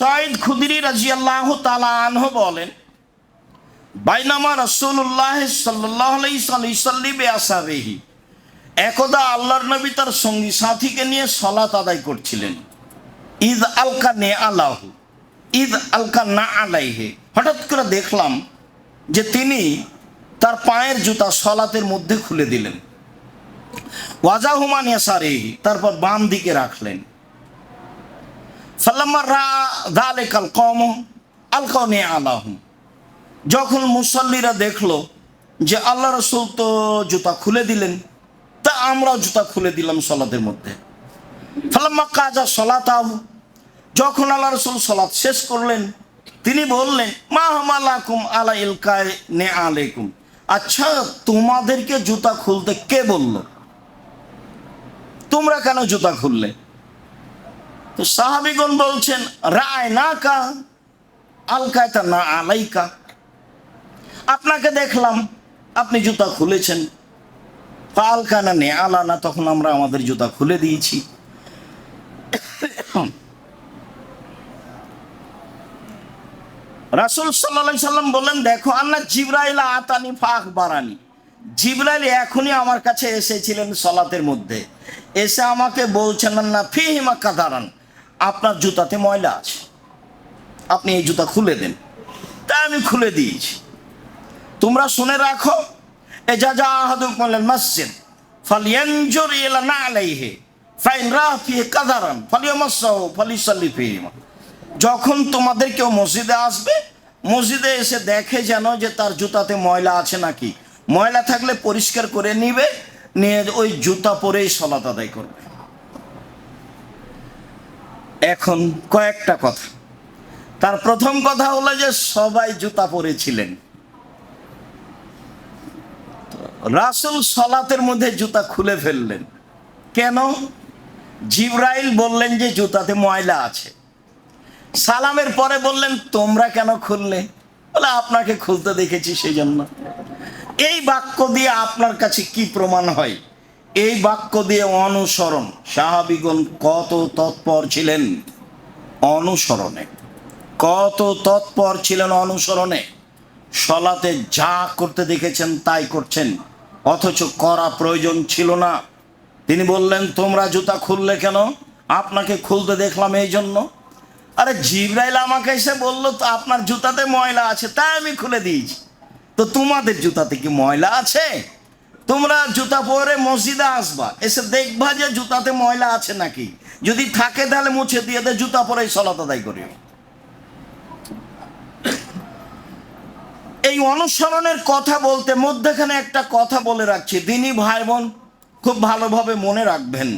সাইদ খুদরি রাজিয়াল্লাহ তালা আনহ বলেন, বাইনামা রসুল্লাহ সাল্লাহ আসাবেহি, একদা আল্লাহর নবী তার সঙ্গী সাথীকে নিয়ে সলাত আদায় করছিলেন। ঈদ আলকা নে আলাহু ঈদ আলকা না আলাইহে। হঠাৎ করে দেখলাম যে তিনি তার পায়ের জুতা সলাতের মধ্যে খুলে দিলেন। ওয়াজাহুমান ইয়াসারেহি, তারপর বাম দিকে রাখলেন। যখন মুসল্লিরা দেখল যে আল্লাহ রসুল তো জুতা খুলে দিলেন, তা আমরাও জুতা খুলে দিলাম সলাদের মধ্যে। ফালাম্মা কাজা সলাত যখন আল্লাহ রসুল সলাৎ শেষ করলেন, তিনি বললেন, মা হামালাকুম আলা ইলকায় নে আলাইকুম। আচ্ছা তোমাদেরকে জুতা খুলতে কে বলল? তোমরা কেন জুতা খুললে? তো সাহাবিগণ বলছেন, রায় না কা আলকায়তা না আলাইকা। আপনাকে দেখলাম, আপনি জুতা খুলেছেন। আলকানা নে আলানা তখন আমরা আমাদের জুতা খুলে দিয়েছি। রাসুল সাল্লা সাল্লাম বললেন, দেখো আল্লাহ জিব্রাইল আতানি ফাঁক বারানি জিব্রাইল এখনই আমার কাছে এসেছিলেন সলাতের মধ্যে। এসে আমাকে বলছেন না ফিহিমা কাদারান। আপনার জুতাতে ময়লা আছে। আপনি এই জুতা খুলে দেন। তাই আমি খুলে দিয়েছি। তোমরা শুনে রাখো এ যা যা আহাদুক বললেন মসজিদ, ফালিয়ানজুর ইলা না আলাইহে, ফাইন রাফি কাদারান, ফালিয়ামাসাহু, ফালিসাল্লি ফিহিমা। যখন তোমাদের কেউ মসজিদে আসবে, মসজিদে এসে দেখে যেন যে তার জুতাতে ময়লা আছে নাকি। ময়লা থাকলে পরিষ্কার করে নিবে, নিয়ে ওই জুতা পরেই সলাত আদায় করবে। এখন কয়েকটা কথা। তার প্রথম কথা হলো যে সবাই জুতা পরেছিলেন। রাসুল সলাতের মধ্যে জুতা খুলে ফেললেন। কেন? জিব্রাইল বললেন যে জুতাতে ময়লা আছে। সালামের পরে বললেন, তোমরা কেন খুললে? বলে, আপনাকে খুলতে দেখেছি সেই জন্য এই বাক্য দিয়ে আপনার কাছে কি প্রমাণ হয়? এই বাক্য দিয়ে অনুসরণ। সাহাবিগণ কত তৎপর ছিলেন অনুসরণে। কত তৎপর ছিলেন অনুসরণে। সলাতে যা করতে দেখেছেন তাই করছেন। অথচ করা প্রয়োজন ছিল না। তিনি বললেন, তোমরা জুতা খুললে কেন? আপনাকে খুলতে দেখলাম এই জন্য। আরে জিব্রাইল আমাকে এসে বলল, তো আপনার জুতাতে ময়লা আছে, তাই আমি খুলে দিয়েছি। তো তোমাদের জুতাতে কি ময়লা আছে? তোমরা জুতা পরে মসজিদে আসবা। এসে দেখবা যে জুতাতে ময়লা আছে নাকি। যদি থাকে তাহলে মুছে দিয়ে দে, জুতা পরে সলাত আদায় করিও। এই অনুসরণের কথা বলতে মধ্যেখানে একটা কথা বলে রাখছি। দিনী ভাই বোন, খুব ভালোভাবে মনে রাখবেন।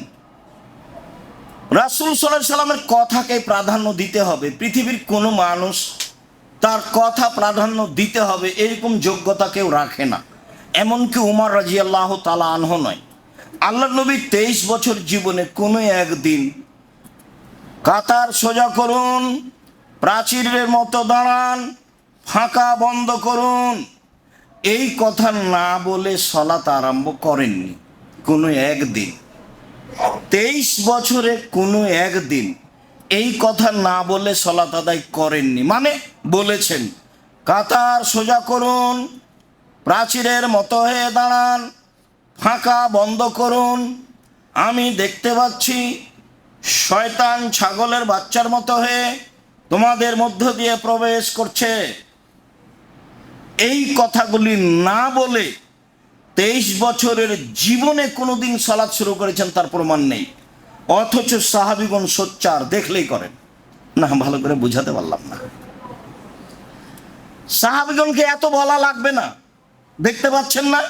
রাসুল সাল্লাহ সাল্লামের কথাকে প্রাধান্য দিতে হবে। পৃথিবীর কোনো মানুষ তার কথা প্রাধান্য দিতে হবে, এরকম যোগ্যতা কেউ রাখে না। এমনকি উমর রাজি আল্লাহ তালা আনহ নয়। আল্লাহ নবী তেইশ বছর জীবনে কোনো একদিন কাতার সোজা করুন, প্রাচীরের মতো দাঁড়ান, ফাঁকা বন্ধ করুন। এই কথা না বলে সলাত আরম্ভ করেননি কোনো একদিন। তেইশ বছরে কোনো একদিন এই কথা না বলে সলাত আদায় করেননি। মানে বলেছেন, কাতার সোজা করুন প্রাচীরের মতো হয়ে দাঁড়ান, ফাঁকা বন্ধ করুন। আমি দেখতে পাচ্ছি শয়তান ছাগলের বাচ্চার মতো হয়ে তোমাদের মধ্য দিয়ে প্রবেশ করছে। এই কথাগুলি না বলে তেইশ বছরের জীবনে কোনোদিন সালাদ শুরু করেছেন তার প্রমাণ নেই। অথচ সাহাবিগণ সোচ্চার, দেখলেই করেন। না, ভালো করে বুঝাতে পারলাম না। সাহাবিগণকে এত বলা লাগবে না। দেখতে পাচ্ছেন না?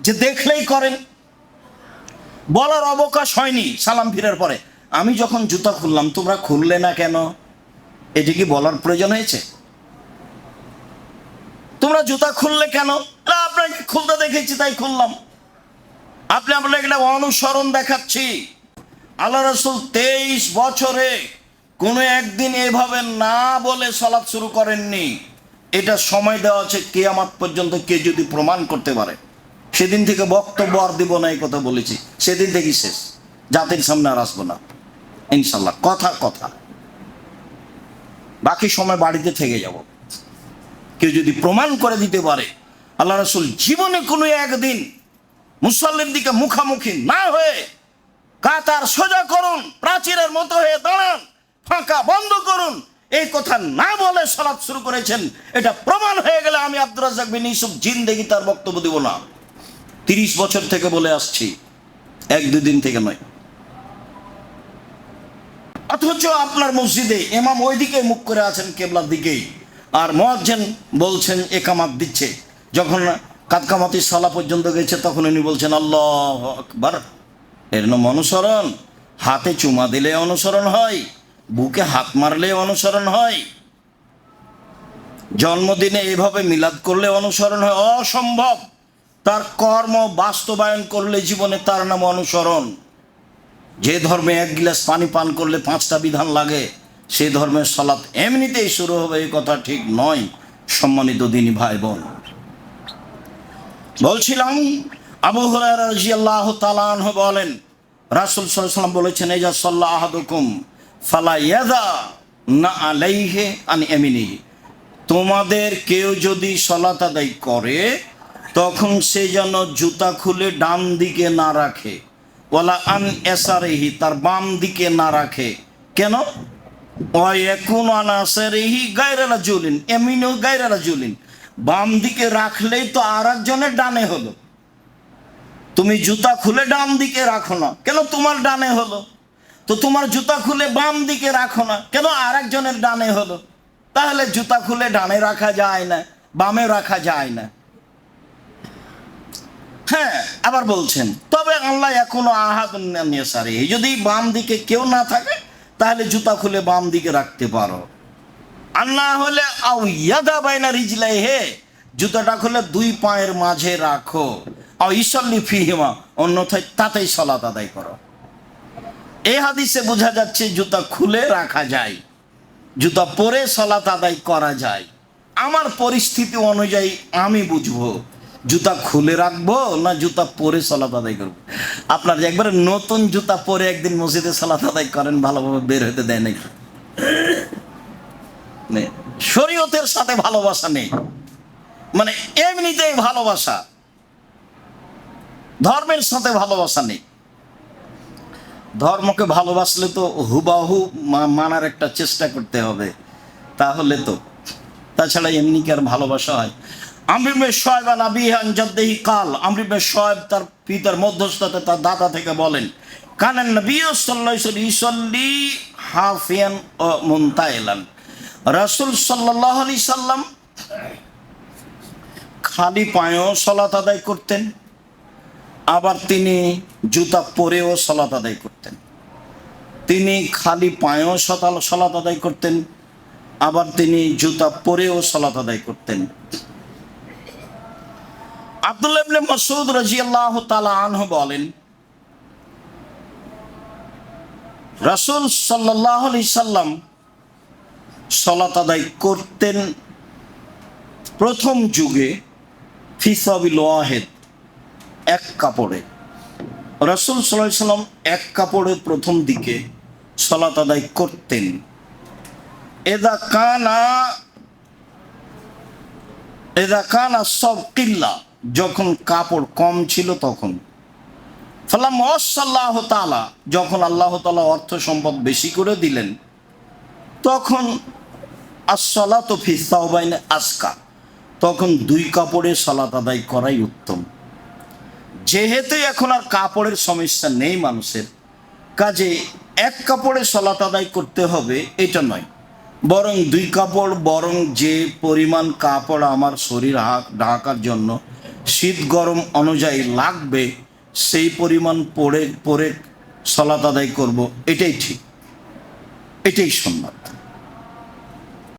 যে দেখলেই করেন। বলার অবকাশ হয়নি সালাম ফিরার পরে। আমি যখন জুতা খুললাম, তোমরা খুললে না কেন? এটি কি বলার প্রয়োজন হয়েছে? তোমরা জুতা খুললে কেন? আপনাকে খুলতে দেখেছি, তাই খুললাম। আপনি আপনাকে একটা অনুসরণ দেখাচ্ছি। আল্লাহ রসুল তেইশ বছরে কোনো একদিন এভাবে না বলে সলাৎ শুরু করেননি। এটা সময় দেওয়া আছে কেয়ামাত পর্যন্ত কে যদি প্রমাণ করতে পারে। সেদিন থেকে বক্তব্য আর দিব না, এই কথা বলেছি। সেদিন থেকেই শেষ। জাতির সামনে আর আসব না। ইনশাল্লাহ, কথা কথা। বাকি সময় বাড়িতে থেকে যাব। কেউ যদি প্রমাণ করে দিতে পারে, আল্লাহ রসুল জীবনে কোনো একদিন মুসল্লির দিকে মুখামুখি না হয়ে কাতার সোজা করুন, প্রাচীরের মতো হয়ে দাঁড়ান, ফাঁকা বন্ধ করুন এই কথা না বলে সালাত শুরু করেছেন, এটা প্রমাণ হয়ে গেলে আমি আব্দুর রাজাক বিন ইসুফ জিন্দেগি তার বক্তব্য দিব না। তিরিশ বছর থেকে বলে আসছি, এক দুদিন থেকে নয়। অথচ আপনার মসজিদে এমাম ওইদিকে মুখ করে আছেন কেবলার দিকেই, আর মহাজ্জেন বলছেন একামাত দিচ্ছে। যখন কাতকামাতি সালা পর্যন্ত গেছে, তখন উনি বলছেন, আল্লাহ আকবার। এর নাম অনুসরণ। হাতে চুমা দিলে অনুসরণ হয়। বুকে হাত মারলে অনুসরণ হয়। জন্মদিনে এইভাবে মিলাদ করলে অনুসরণ হয়। অসম্ভব! তার কর্ম বাস্তবায়ন করলে জীবনে তার নাম অনুসরণ। যে ধর্মে এক গিলাস পানি পান করলে পাঁচটা বিধান লাগে সেই ধর্মের সালাত এমনিতেই শুরু হবে এই কথা ঠিক নয়, সম্মানিত দিনী ভাই বোন বলছিলাম, আবু তাআলা আনহু বলেন, রাসূল ওয়াসাল্লাম বলেছেন যা সাল্লাহ আহাদুকুম। ফালা ইয়াদা না আলাইহি আন ইয়ামিনি তোমাদের কেউ যদি সলাত আদায় করে, তখন সে যেন জুতা খুলে ডান দিকে না রাখে। ওয়ালা আন এসারেহি তার বাম দিকে না রাখে। কেন? এখন আনাসারেহি গায়রালা জুলিন এমিনও গায়রালা জুলিন বাম দিকে রাখলেই তো আর একজনের ডানে হলো। তুমি জুতা খুলে ডান দিকে রাখো না। কেন তোমার ডানে হলো? তো তোমার জুতা খুলে বাম দিকে রাখো না। কেন? আর একজনের ডানে হলো। তাহলে জুতা খুলে ডানে রাখা যায় না, বামে রাখা যায় না। হ্যাঁ আবার বলছেন, তবে আল্লাহ এখনও আহাদ যদি বাম দিকে কেউ না থাকে, তাহলে জুতা খুলে বাম দিকে রাখতে পারো। না হলে আউ বাইনা রিজলাই হে, জুতাটা খুলে দুই পায়ের মাঝে রাখো। আও ইসল্লি ফিহিমা, অন্যথায় তাতেই সলাত আদায় করো। এই হাদিসে বোঝা যাচ্ছে জুতা খুলে রাখা যায়, জুতা পরে সলাত আদায় করা যায়। আমার পরিস্থিতি অনুযায়ী আমি বুঝব, জুতা খুলে রাখব না জুতা পরে সলাত আদায় করব? আপনার একবারে নতুন জুতা পরে একদিন মসজিদে সলাত আদায় করেন, ভালোভাবে বের হতে দেয় নাকি? শরীয়তের সাথে ভালোবাসা নেই। মানে এমনিতেই ভালোবাসা। ধর্মের সাথে ভালোবাসা নেই। ধর্মকে ভালোবাসলে তো হুবাহু মানার একটা চেষ্টা করতে হবে। তাহলে তো। তাছাড়া এমনি কি আর ভালোবাসা হয়? আমরিমে শয়েব আন আবিহান জদ্দেহি কাল। আমরিমে শয়েব তার পিতার মধ্যস্থতে তার দাদা থেকে বলেন, কানেন নবী সাল্লাহ ইসল্লি হাফিয়ান ও মুন্তাইলান। রাসূল সাল্লাহ আলি সাল্লাম খালি পায়েও সলাত আদায় করতেন। আবার তিনি জুতা পরেও সলাত আদায় করতেন। তিনি খালি পায়েও সতাল সলাত আদায় করতেন, আবার তিনি জুতা পরেও সলাত আদায় করতেন। আব্দুল্লাহ ইবনে মাসউদ রাদিয়াল্লাহু তাআলা আনহু বলেন, রাসূল সাল্লাল্লাহু আলাইহি সাল্লাম সলাত আদায় করতেন প্রথম যুগে ফিসাবিল ওয়াহেদ। এক কাপড়ে। রসুল সাল্লাম এক কাপড়ে প্রথম দিকে সলাত আদায় করতেন। এদা কানা এদা কানা সব কিল্লা যখন কাপড় কম ছিল তখন। ফালাম অসাল্লাহ তালা যখন আল্লাহ তালা অর্থ সম্পদ বেশি করে দিলেন, তখন আসলা তো ফিস্তাহবাইনে আজকা, তখন দুই কাপড়ে সালাত আদায় করাই উত্তম। যেহেতু এখন আর কাপড়ের সমস্যা নেই মানুষের, কাজে এক কাপড়ে সলাত আদায় করতে হবে এটা নয়। বরং দুই কাপড়, বরং যে পরিমাণ কাপড় আমার শরীর ঢাকার জন্য শীত গরম অনুযায়ী লাগবে, সেই পরিমাণ পরে পরে সলাত আদায় করব, এটাই ঠিক। এটাই সম্মান